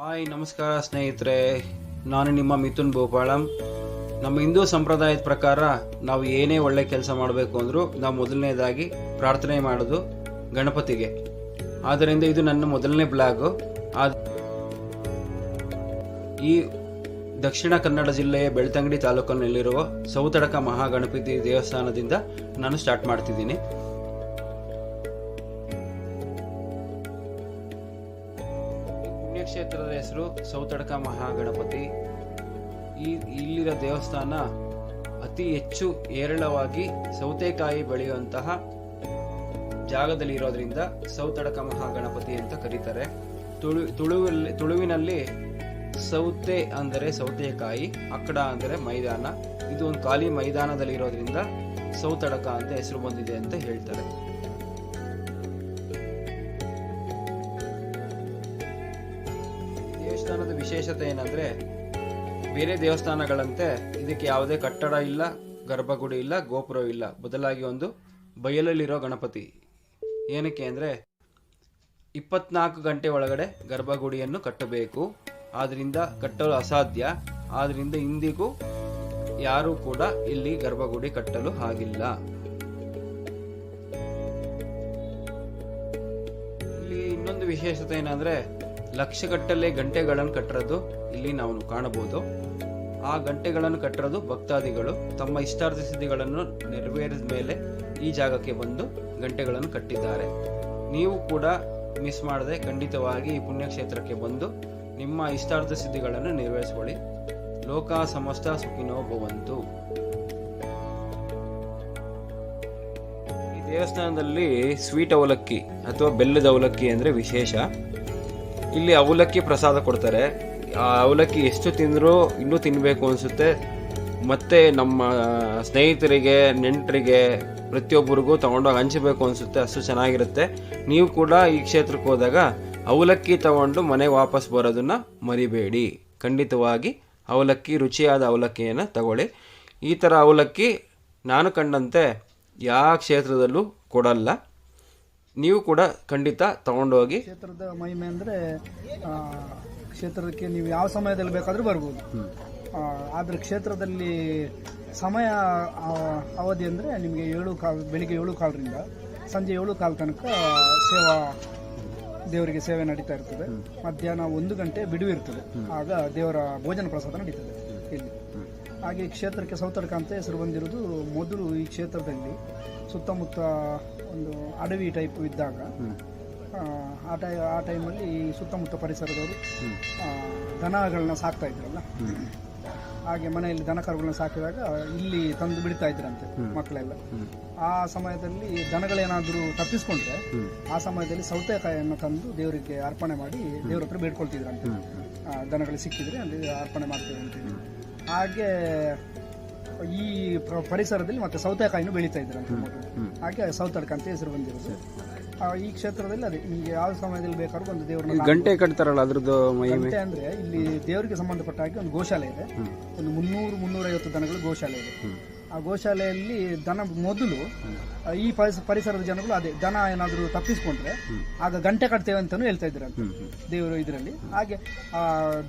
Hi, ನಮಸ್ಕಾರ ಸ್ನೇಹಿತರೆ. ನಾನು ನಿಮ್ಮ ಮಿಥುನ್ ಭೂಪಾಳಂ ನಮ್ಮ ಹಿಂದೂ ಸಂಪ್ರದಾಯದ ಪ್ರಕಾರ ನಾವು ಏನೇ ಒಳ್ಳೆ ಕೆಲಸ ಮಾಡಬೇಕು ಅಂದರೂ ನಾವು ಮೊದಲನೇದಾಗಿ ಪ್ರಾರ್ಥನೆ ಮಾಡೋದು ಗಣಪತಿಗೆ. ಆದ್ದರಿಂದ ಇದು ನನ್ನ ಮೊದಲನೇ ಬ್ಲಾಗು. ಈ ದಕ್ಷಿಣ ಕನ್ನಡ ಜಿಲ್ಲೆಯ ಬೆಳ್ತಂಗಡಿ ತಾಲೂಕಿನಲ್ಲಿರುವ ಸೌತಡಕ ಮಹಾಗಣಪತಿ ದೇವಸ್ಥಾನದಿಂದ ನಾನು ಸ್ಟಾರ್ಟ್ ಮಾಡ್ತಿದ್ದೀನಿ. ಪುಣ್ಯಕ್ಷೇತ್ರದ ಹೆಸರು ಸೌತಡಕ ಮಹಾಗಣಪತಿ. ಈ ಇಲ್ಲಿರೋ ದೇವಸ್ಥಾನ ಅತಿ ಹೆಚ್ಚು ಏರಳವಾಗಿ ಸೌತೆಕಾಯಿ ಬೆಳೆಯುವಂತಹ ಜಾಗದಲ್ಲಿ ಇರೋದ್ರಿಂದ ಸೌತಡಕ ಮಹಾಗಣಪತಿ ಅಂತ ಕರೀತಾರೆ. ತುಳು ತುಳುವಲ್ಲಿ ತುಳುವಿನಲ್ಲಿ ಸೌತೆ ಅಂದರೆ ಸೌತೆಕಾಯಿ, ಅಕ್ಕಡ ಅಂದರೆ ಮೈದಾನ. ಇದು ಒಂದು ಖಾಲಿ ಮೈದಾನದಲ್ಲಿ ಇರೋದ್ರಿಂದ ಸೌತಡಕ ಅಂತ ಹೆಸರು ಬಂದಿದೆ ಅಂತ ಹೇಳ್ತಾರೆ. ದೇವಸ್ಥಾನದ ವಿಶೇಷತೆ ಏನಂದ್ರೆ ಬೇರೆ ದೇವಸ್ಥಾನಗಳಂತೆ ಇದಕ್ಕೆ ಯಾವುದೇ ಕಟ್ಟಡ ಇಲ್ಲ, ಗರ್ಭಗುಡಿ ಇಲ್ಲ, ಗೋಪುರ ಇಲ್ಲ. ಬದಲಾಗಿ ಒಂದು ಬಯಲಲ್ಲಿರೋ ಗಣಪತಿ. ಏನಕ್ಕೆ ಅಂದರೆ ಇಪ್ಪತ್ನಾಲ್ಕು ಗಂಟೆ ಒಳಗಡೆ ಗರ್ಭಗುಡಿಯನ್ನು ಕಟ್ಟಬೇಕು. ಆದ್ದರಿಂದ ಕಟ್ಟಲು ಅಸಾಧ್ಯ. ಆದ್ದರಿಂದ ಇಂದಿಗೂ ಯಾರೂ ಕೂಡ ಇಲ್ಲಿ ಗರ್ಭಗುಡಿ ಕಟ್ಟಲು ಆಗಿಲ್ಲ. ಇಲ್ಲಿ ಇನ್ನೊಂದು ವಿಶೇಷತೆ ಏನಂದ್ರೆ ಲಕ್ಷಗಟ್ಟಲೆ ಗಂಟೆಗಳನ್ನು ಕಟ್ಟಿರೋದು ಇಲ್ಲಿ ನಾವು ಕಾಣಬಹುದು. ಆ ಗಂಟೆಗಳನ್ನು ಕಟ್ಟಿರೋದು ಭಕ್ತಾದಿಗಳು ತಮ್ಮ ಇಷ್ಟಾರ್ಥ ಸಿದ್ಧಿಗಳನ್ನು ನೆರವೇರಿದ ಮೇಲೆ ಈ ಜಾಗಕ್ಕೆ ಬಂದು ಗಂಟೆಗಳನ್ನು ಕಟ್ಟಿದ್ದಾರೆ. ನೀವು ಕೂಡ ಮಿಸ್ ಮಾಡದೆ ಖಂಡಿತವಾಗಿ ಈ ಪುಣ್ಯಕ್ಷೇತ್ರಕ್ಕೆ ಬಂದು ನಿಮ್ಮ ಇಷ್ಟಾರ್ಥ ಸಿದ್ಧಿಗಳನ್ನು ನೆರವೇರಿಸಿಕೊಳ್ಳಿ. ಲೋಕ ಸಮಸ್ತ ಸುಖಿನೋ ಭವಂತು. ಈ ದೇವಸ್ಥಾನದಲ್ಲಿ ಸ್ವೀಟ್ ಅವಲಕ್ಕಿ ಅಥವಾ ಬೆಲ್ಲದ ಅವಲಕ್ಕಿ ಅಂದರೆ ವಿಶೇಷ. ಇಲ್ಲಿ ಅವಲಕ್ಕಿ ಪ್ರಸಾದ ಕೊಡ್ತಾರೆ. ಅವಲಕ್ಕಿ ಎಷ್ಟು ತಿಂದರೂ ಇನ್ನೂ ತಿನ್ನಬೇಕು ಅನಿಸುತ್ತೆ. ಮತ್ತು ನಮ್ಮ ಸ್ನೇಹಿತರಿಗೆ, ನೆಂಟರಿಗೆ, ಪ್ರತಿಯೊಬ್ಬರಿಗೂ ತಗೊಂಡೋಗಿ ಹಂಚಬೇಕು ಅನಿಸುತ್ತೆ. ಅಷ್ಟು ಚೆನ್ನಾಗಿರುತ್ತೆ. ನೀವು ಕೂಡ ಈ ಕ್ಷೇತ್ರಕ್ಕೆ ಹೋದಾಗ ಅವಲಕ್ಕಿ ತಗೊಂಡು ಮನೆಗೆ ವಾಪಸ್ ಬರೋದನ್ನ ಮರಿಬೇಡಿ. ಖಂಡಿತವಾಗಿ ಅವಲಕ್ಕಿ, ರುಚಿಯಾದ ಅವಲಕ್ಕಿಯನ್ನು ತಗೊಳ್ಳಿ. ಈ ಥರ ಅವಲಕ್ಕಿ ನಾನು ಕಂಡಂತೆ ಯಾವ ಕ್ಷೇತ್ರದಲ್ಲೂ ಕೊಡಲ್ಲ. ನೀವು ಕೂಡ ಖಂಡಿತ ತಗೊಂಡೋಗಿ. ಕ್ಷೇತ್ರದ ಮಹಿಮೆ ಅಂದರೆ ಕ್ಷೇತ್ರಕ್ಕೆ ನೀವು ಯಾವ ಸಮಯದಲ್ಲಿ ಬೇಕಾದರೂ ಬರ್ಬೋದು. ಆದ್ರೆ ಕ್ಷೇತ್ರದಲ್ಲಿ ಸಮಯ ಅವಧಿ ಅಂದರೆ ನಿಮಗೆ ಏಳು ಕಾಲ್, ಬೆಳಿಗ್ಗೆ ಏಳು ಕಾಲರಿಂದ ಸಂಜೆ ಏಳು ಕಾಲ ತನಕ ಸೇವಾ, ದೇವರಿಗೆ ಸೇವೆ ನಡೀತಾ ಇರ್ತದೆ. ಮಧ್ಯಾಹ್ನ ಒಂದು ಗಂಟೆ ಬಿಡುವಿರ್ತದೆ ಆಗ ದೇವರ ಭೋಜನ ಪ್ರಸಾದ ನಡೀತದೆ ಇಲ್ಲಿ. ಹಾಗೆ ಕ್ಷೇತ್ರಕ್ಕೆ ಸೌತಡ್ಕ ಅಂತ ಹೆಸರು ಬಂದಿರೋದು ಮೊದಲು ಈ ಕ್ಷೇತ್ರದಲ್ಲಿ. ಸುತ್ತಮುತ್ತ ಒಂದು ಅಡವಿ ಟೈಪ್ ಇದ್ದಾಗ ಆ, ಟೈ ಆ ಟೈಮಲ್ಲಿ ಈ ಸುತ್ತಮುತ್ತ ಪರಿಸರದವರು ದನಗಳನ್ನ ಸಾಕ್ತಾ ಇದ್ರಲ್ಲ? ಹಾಗೆ ಮನೆಯಲ್ಲಿ ದನ ಕರುಗಳನ್ನ ಸಾಕಿದಾಗ ಇಲ್ಲಿ ತಂದು ಬಿಡ್ತಾ ಇದ್ರಂತೆ ಮಕ್ಕಳೆಲ್ಲ. ಆ ಸಮಯದಲ್ಲಿ ದನಗಳೇನಾದರೂ ತಪ್ಪಿಸ್ಕೊಂಡ್ರೆ ಆ ಸಮಯದಲ್ಲಿ ಸೌತೆಕಾಯಿಯನ್ನು ತಂದು ದೇವರಿಗೆ ಅರ್ಪಣೆ ಮಾಡಿ ದೇವ್ರ ಹತ್ರ ಬೇಡ್ಕೊಳ್ತಿದ್ರಂತೆ. ದನಗಳು ಸಿಕ್ಕಿದ್ರೆ ಅಲ್ಲಿ ಅರ್ಪಣೆ ಮಾಡ್ತೀವಿ ಅಂತೇಳಿ ಹಾಗೆ ಈ ಪರಿಸರದಲ್ಲಿ ಮತ್ತೆ ಸೌತೆಕಾಯಿನೂ ಬೆಳೀತಾ ಇದ್ರಂತೆ ಮೊದಲು ಹಾಗೆ ಸೌತಡ್ಕ ಅಂತ ಹೆಸರು ಬಂದಿರೋದು. ಆ, ಈ ಕ್ಷೇತ್ರದಲ್ಲಿ ಅದೇ ನಿಮಗೆ ಯಾವ ಸಮಯದಲ್ಲಿ ಬೇಕಾದ್ರೂ ಒಂದು ದೇವರನ್ನ ಗಂಟೆ ಕಟ್ತಾರಲ್ಲ ಅದ್ರದ್ದು ಮಹಿಮೆ? ಗಂಟೆ ಅಂದ್ರೆ ಇಲ್ಲಿ ದೇವರಿಗೆ ಸಂಬಂಧಪಟ್ಟ ಹಾಗೆ ಒಂದು ಗೋಶಾಲೆ ಇದೆ. ಒಂದು ಮುನ್ನೂರು ಮುನ್ನೂರೈವತ್ತು ದನಗಳು ಗೋಶಾಲೆ ಇದೆ. ಆ ಗೋಶಾಲೆಯಲ್ಲಿ ದನ ಮೊದಲು ಈ ಪರಿಸ ಪರಿಸರದ ಜನಗಳು ಅದೇ ದನ ಏನಾದರೂ ತಪ್ಪಿಸ್ಕೊಂಡ್ರೆ ಆಗ ಗಂಟೆ ಕಟ್ತೇವೆ ಅಂತಾನು ಹೇಳ್ತಾ ಇದ್ರಂತೆ ದೇವರು ಇದರಲ್ಲಿ. ಹಾಗೆ ಆ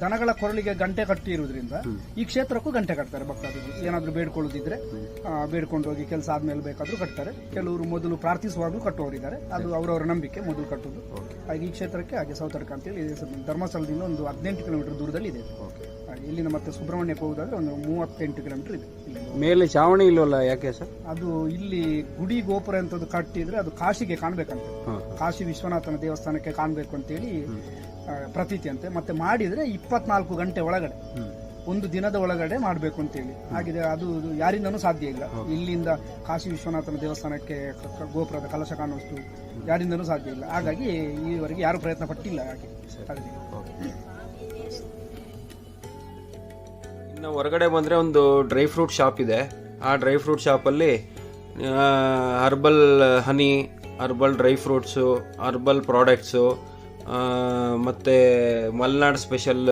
ದನಗಳ ಕೊರಳಿಗೆ ಗಂಟೆ ಕಟ್ಟಿ ಇರುವುದರಿಂದ ಈ ಕ್ಷೇತ್ರಕ್ಕೂ ಗಂಟೆ ಕಟ್ತಾರೆ ಭಕ್ತಾದಿಗಳು. ಏನಾದರೂ ಬೇಡ್ಕೊಳ್ಳೋದಿದ್ರೆ ಆ, ಬೇಡ್ಕೊಂಡು ಹೋಗಿ ಕೆಲಸ ಆದ್ಮೇಲೆ ಬೇಕಾದರೂ ಕಟ್ತಾರೆ. ಕೆಲವರು ಮೊದಲು ಪ್ರಾರ್ಥಿಸುವಾಗಲೂ ಕಟ್ಟುವವರಿದ್ದಾರೆ. ಅದು ಅವರವರ ನಂಬಿಕೆ ಮೊದಲು ಕಟ್ಟುವುದು. ಹಾಗೆ ಈ ಕ್ಷೇತ್ರಕ್ಕೆ ಹಾಗೆ ಸೌತಡ್ಕ ಅಂತೇಳಿ. ಧರ್ಮಸ್ಥಳದಿಂದ ಒಂದು ಹದಿನೆಂಟು ಕಿಲೋಮೀಟರ್ ದೂರದಲ್ಲಿ ಇದೆ ಹಾಗೆ ಇಲ್ಲಿಂದ ಮತ್ತೆ ಸುಬ್ರಹ್ಮಣ್ಯಕ್ಕೆ ಹೋಗೋದಾದ್ರೆ ಒಂದು ಮೂವತ್ತೆಂಟು ಕಿಲೋಮೀಟರ್ ಇದೆ. ಮೇಲೆ ಚಾವಣಿ ಇಲ್ಲವಲ್ಲ ಯಾಕೆ ಸರ್? ಅದು ಇಲ್ಲಿ ಗುಡಿ ಗೋಪುರ ಅಂತದ್ದು ಕಟ್ಟಿದ್ರೆ ಅದು ಕಾಶಿಗೆ ಕಾಣ್ಬೇಕಂತೆ. ಹಾಂ ಕಾಶಿ ವಿಶ್ವನಾಥನ ದೇವಸ್ಥಾನಕ್ಕೆ ಕಾಣಬೇಕು ಅಂತೇಳಿ ಆ, ಪ್ರತೀತಿ ಅಂತೆ. ಮತ್ತೆ ಮಾಡಿದ್ರೆ ಇಪ್ಪತ್ನಾಲ್ಕು ಗಂಟೆ ಒಳಗಡೆ ಒಂದು ದಿನದ ಒಳಗಡೆ ಮಾಡಬೇಕು ಅಂತೇಳಿ. ಹಾಗಿದೆ ಅದು ಯಾರಿಂದನೂ ಸಾಧ್ಯ ಇಲ್ಲ. ಇಲ್ಲಿಂದ ಕಾಶಿ ವಿಶ್ವನಾಥನ ದೇವಸ್ಥಾನಕ್ಕೆ ಕ- ಕ- ಗೋಪುರದ ಕಲಶ ಕಾಣುವಷ್ಟು ಯಾರಿಂದನೂ ಸಾಧ್ಯ ಇಲ್ಲ. ಹಾಗಾಗಿ ಈವರೆಗೆ ಯಾರು ಪ್ರಯತ್ನ ಪಟ್ಟಿಲ್ಲ ಹಾಗೆ. ಇನ್ನು ಹೊರಗಡೆ ಬಂದರೆ ಒಂದು ಡ್ರೈ ಫ್ರೂಟ್ ಶಾಪ್ ಇದೆ. ಆ ಡ್ರೈ ಫ್ರೂಟ್ ಶಾಪಲ್ಲಿ herbal honey, herbal dry fruits, herbal products ಮತ್ತು ಮಲ್ನಾಡ್ ಸ್ಪೆಷಲ್